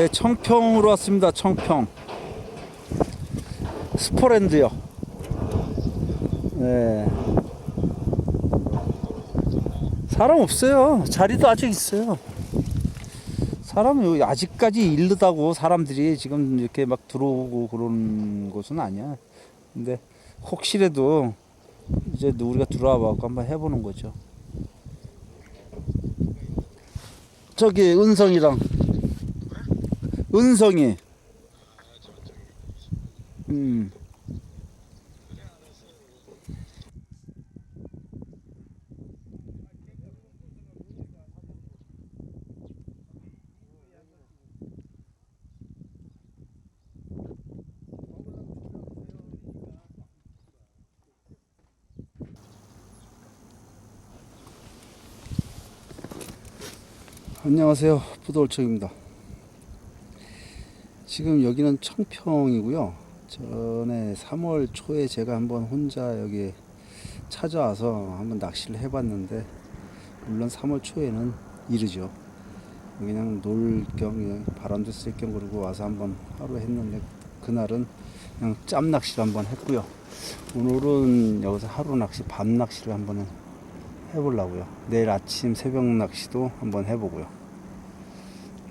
네, 청평으로 왔습니다. 청평. 스포랜드요. 네. 사람 없어요. 자리도 아직 있어요. 사람 여기 아직까지 일르다고 사람들이 지금 이렇게 막 들어오고 그런 곳은 아니야. 근데 혹시라도 이제 우리가 들어와 봐고 한번 해보는 거죠. 저기 은성이랑 은성이. 음. 안녕하세요. 부돌청입니다. 지금 여기는 청평이고요. 전에 3월 초에 제가 한번 혼자 여기 찾아와서 한번 낚시를 해봤는데 물론 3월 초에는 이르죠. 그냥 놀 겸 바람도 쓸 겸 그러고 와서 한번 하루 했는데 그날은 그냥 짬 낚시를 한번 했고요. 오늘은 여기서 하루 낚시, 밤 낚시를 한번 해보려고요. 내일 아침 새벽 낚시도 한번 해보고요.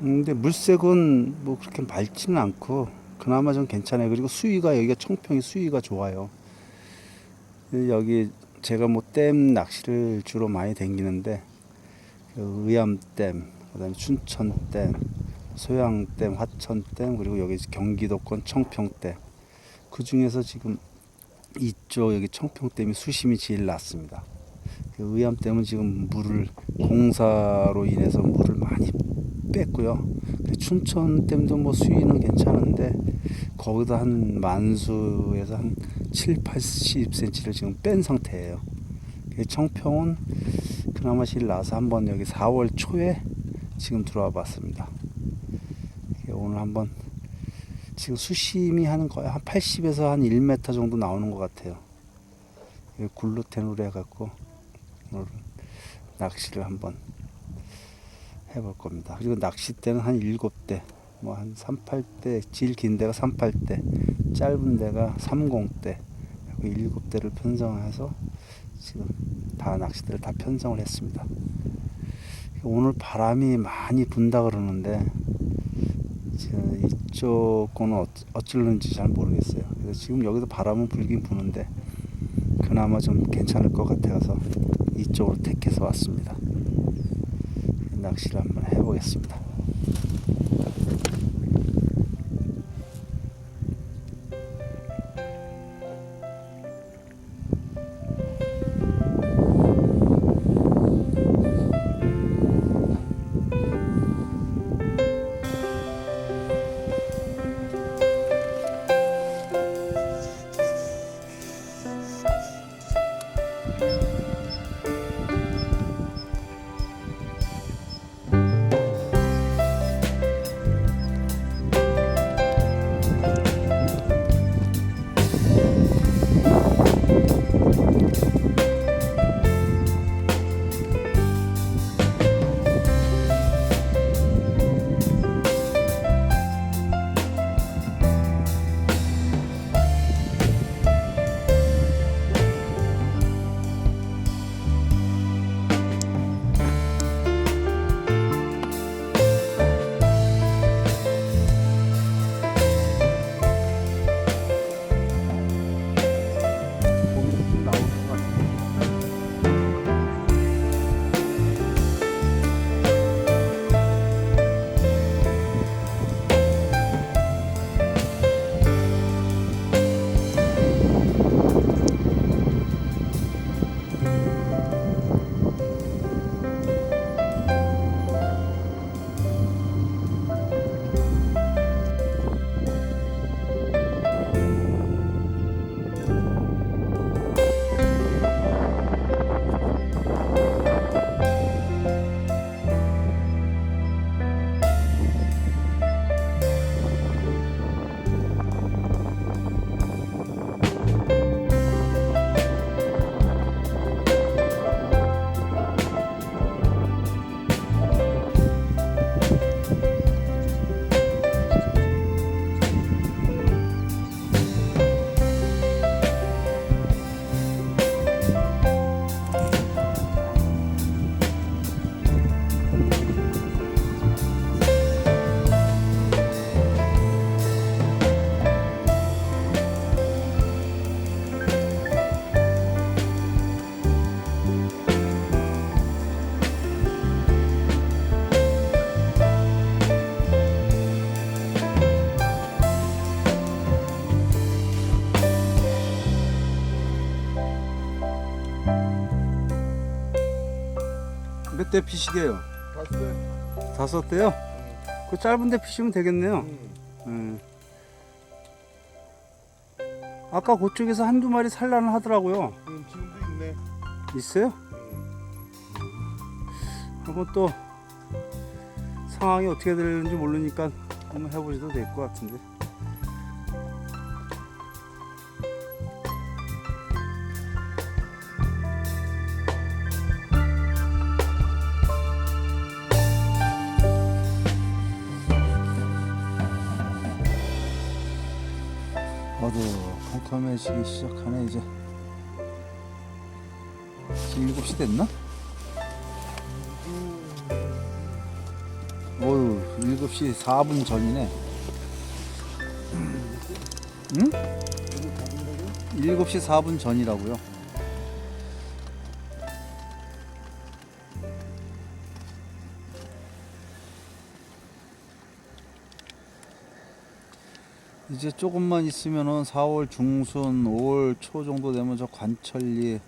음, 근데 물색은 뭐 그렇게 맑지는 않고 그나마 좀 괜찮아요. 그리고 수위가 여기가 청평이 수위가 좋아요. 여기 제가 뭐 댐 낚시를 주로 많이 댕기는데 그 의암댐, 그다음에 춘천댐, 소양댐, 화천댐 그리고 여기 경기도권 청평댐 그 중에서 지금 이쪽 여기 청평댐이 수심이 제일 낮습니다. 그 의암댐은 지금 물을 공사로 인해서 물을 많이 뺐고요. 그 춘천댐도 뭐 수위는 괜찮은데 거기도 한 만수에서 한 7, 80cm를 지금 뺀 상태예요. 그 청평은 그나마 제일 나서 한번 여기 4월 초에 지금 들어와 봤습니다. 그 오늘 한번 지금 수심이 한 거의 한 80에서 한 1m 정도 나오는 것 같아요. 글루텐으로 해갖고 오늘 낚시를 한번 해볼 겁니다. 그리고 낚싯대는 한 7대, 뭐 한 38대, 질 긴 데가 38대, 짧은 데가 30대, 7대를 편성해서 지금 다 낚싯대를 다 편성을 했습니다. 오늘 바람이 많이 분다 그러는데 지금 이쪽 거는 어- 어찌는지 잘 모르겠어요. 그래서 지금 여기도 바람은 불긴 부는데 그나마 좀 괜찮을 것 같아서 이쪽으로 택해서 왔습니다. 낚시를 한번 해보겠습니다. 몇 대 피시게요? 봤어요? 다섯 대요? 그 짧은 데 피시면 되겠네요. 응. 예. 아까 그쪽에서 한두 마리 산란을 하더라고요. 응, 지금도 있네. 있어요? 응. 한번 또 상황이 어떻게 되는지 모르니까 한번 해보셔도 될 것 같은데. 지기 시작하네 이제. 지금 7시 됐나? 어휴, 7시 4분 전이네. 응? 7시 4분 전이라고요. 이제 조금만 있으면은 4월 중순, 5월 초 정도 되면 저 관천리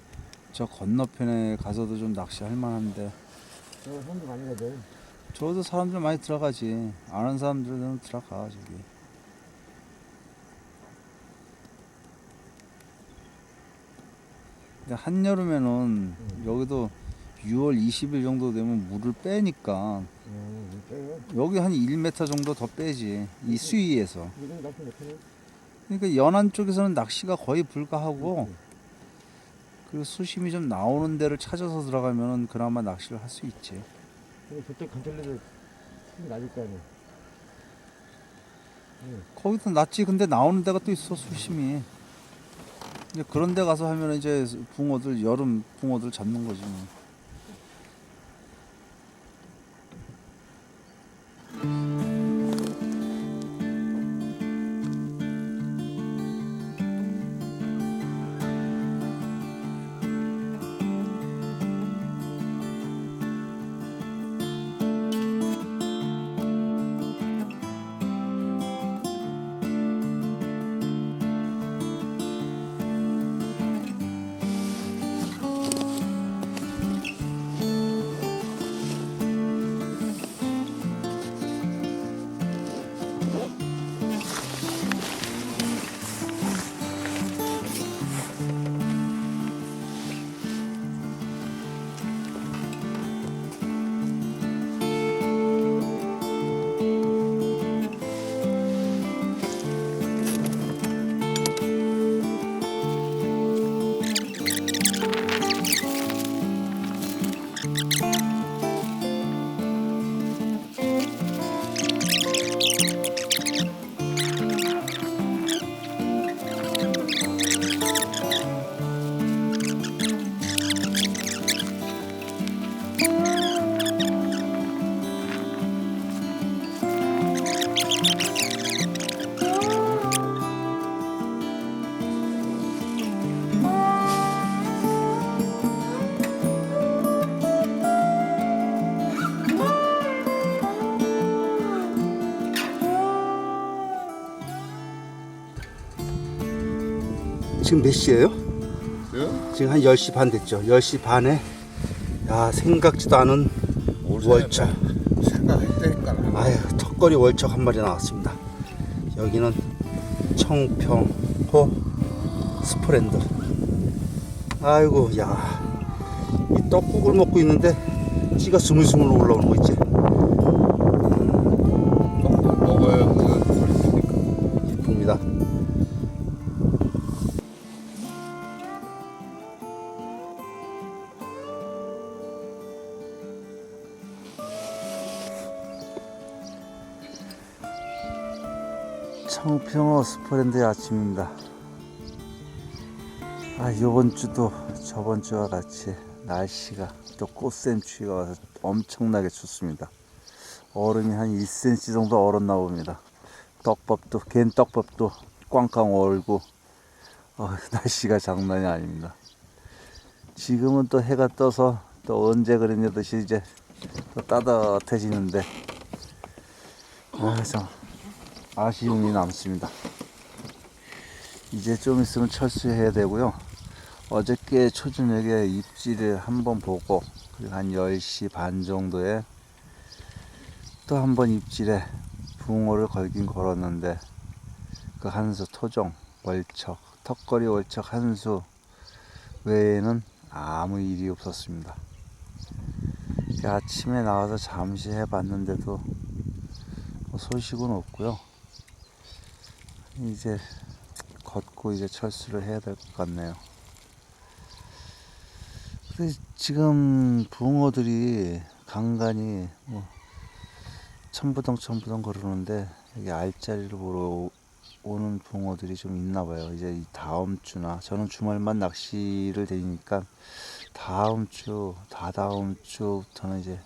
저 건너편에 가서도 좀 낚시할 만한데 저 손도 많이 가대. 저도 사람들 많이 들어가지. 아는 사람들은 들어가 저기. 근데 한여름에는 여기도 6월 20일 정도 되면 물을 빼니까. 여기 한 1m 정도 더 빼지 이 수위에서. 그러니까 연안 쪽에서는 낚시가 거의 불가하고 그 수심이 좀 나오는 데를 찾아서 들어가면은 그나마 낚시를 할 수 있지. 저쪽 힘 낮을 거 아니야. 거기도 낫지 근데 나오는 데가 또 있어 수심이 이제 그런 데 가서 하면 이제 붕어들 여름 붕어들 잡는 거지 뭐. 지금 몇 시예요? 네? 지금 한 10시 반 됐죠 10시 반에 야 생각지도 않은 월척 생각했다니까. 아유 턱걸이 월척 한 마리 나왔습니다 여기는 청평호 스프랜드 아이고 야 이 떡국을 먹고 있는데 찌가 스물스물 올라오는 거 있지 청평호 스프랜드의 아침입니다. 아, 요번 주도 저번 주와 같이 날씨가 또 꽃샘추위가 와서 엄청나게 춥습니다. 얼음이 한 1cm 정도 얼었나 봅니다. 떡밥도, 갠 떡밥도 꽝꽝 얼고, 어, 날씨가 장난이 아닙니다. 지금은 또 해가 떠서 또 언제 그랬냐 듯이 이제 또 따뜻해지는데, 아, 참. 아쉬움이 남습니다. 이제 좀 있으면 철수해야 되고요. 어저께 초저녁에 입질을 한번 보고 그리고 한 10시 반 정도에 또 한 번 입질에 붕어를 걸긴 걸었는데 그 한수 토종 월척 턱걸이 월척 한수 외에는 아무 일이 없었습니다. 그 아침에 나와서 잠시 해봤는데도 뭐 소식은 없고요. 이제 걷고 이제 철수를 해야 될 것 같네요. 근데 지금 붕어들이 간간히 뭐 첨부덩 첨부덩 거르는데 여기 알짜리를 보러 오- 오는 붕어들이 좀 있나 봐요. 이제 이 다음 주나 저는 주말만 낚시를 다니니까 다음 주, 다다음 주부터는 이제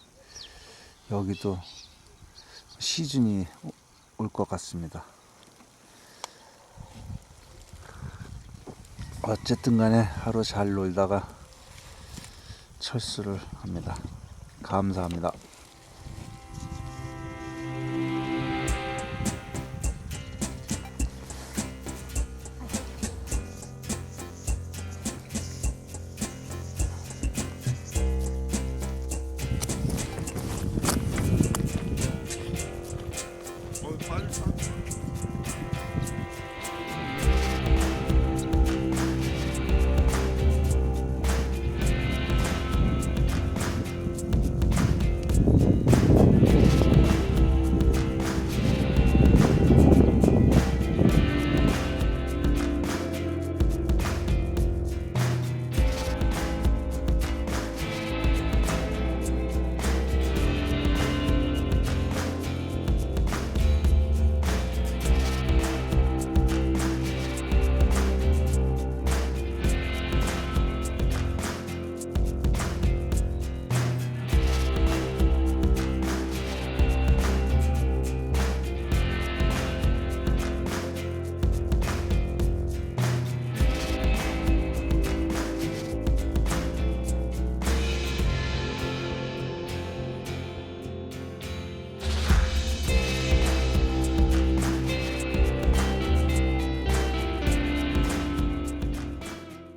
여기도 시즌이 올 것 같습니다. 어쨌든 간에 하루 잘 놀다가 철수를 합니다. 감사합니다.